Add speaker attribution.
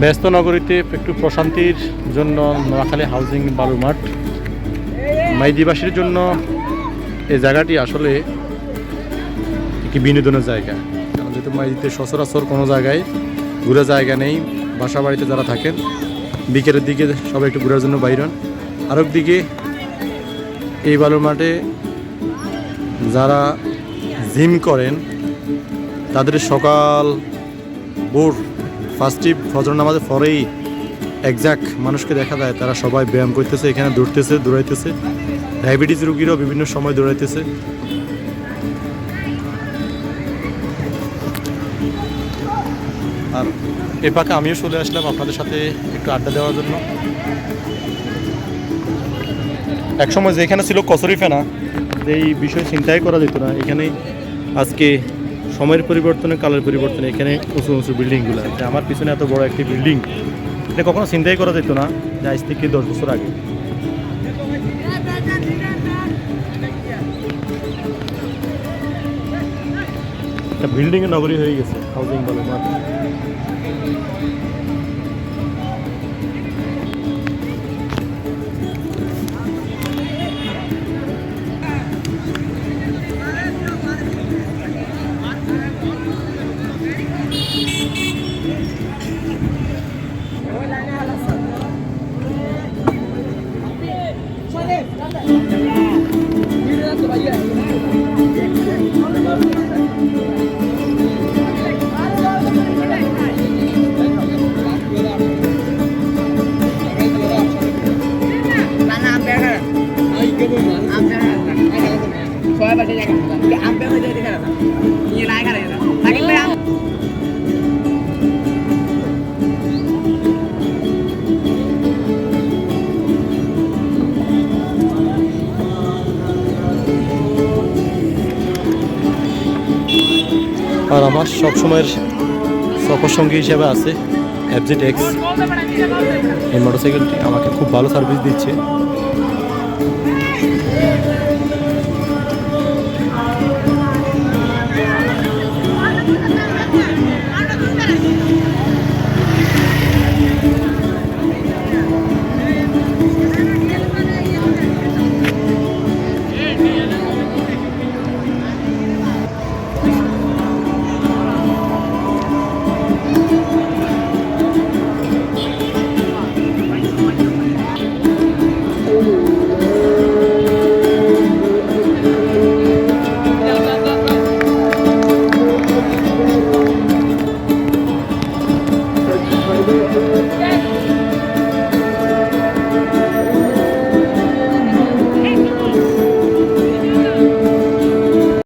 Speaker 1: ব্যস্ত নগরীতে একটু প্রশান্তির জন্য নোয়াখালী হাউজিং বালুমাঠ মাইদিবাসীর জন্য এই জায়গাটি আসলে একটি বিনোদনের জায়গা। কারণ যেহেতু মাইদিতে সচরাচর কোনো জায়গায় ঘুরে জায়গা নেই, বাসা বাড়িতে যারা থাকেন, বিকেলের দিকে সবাই একটু ঘোরার জন্য বাইর হন। আরেক দিকে এই বালুর মাঠে যারা জিম করেন, তাদের সকাল ভোর ফার্স্টই ফজর নামাজের পরেই একজাক মানুষকে দেখা যায়, তারা সবাই ব্যায়াম করতেছে, এখানে দৌড়তেছে, দৌড়াইতেছে। ডায়াবেটিস রুগীরাও বিভিন্ন সময় দৌড়াইতেছে। আর এ পাকে আমিও চলে আসলাম আপনাদের সাথে একটু আড্ডা দেওয়ার জন্য। একসময় যেখানে ছিল কচুরি ফেনা এই বিষয় চিন্তাই করা যেত না এখানে আজকে সময়ের পরিবর্তনে, কালের পরিবর্তনে এখানে উঁচু উঁচু বিল্ডিংগুলো যে আমার পিছনে এত বড় একটি বিল্ডিং, এটা কখনো চিন্তাই করা যেত না যে আজ থেকে দশ বছর আগে। একটা বিল্ডিং নগরী হয়ে গেছে হাউজিং বলে আর আমার সবসময়ের সফরসঙ্গী হিসেবে আছে অ্যাবজেট এক্স এই মোটরসাইকেলটি আমাকে খুব ভালো সার্ভিস দিচ্ছে।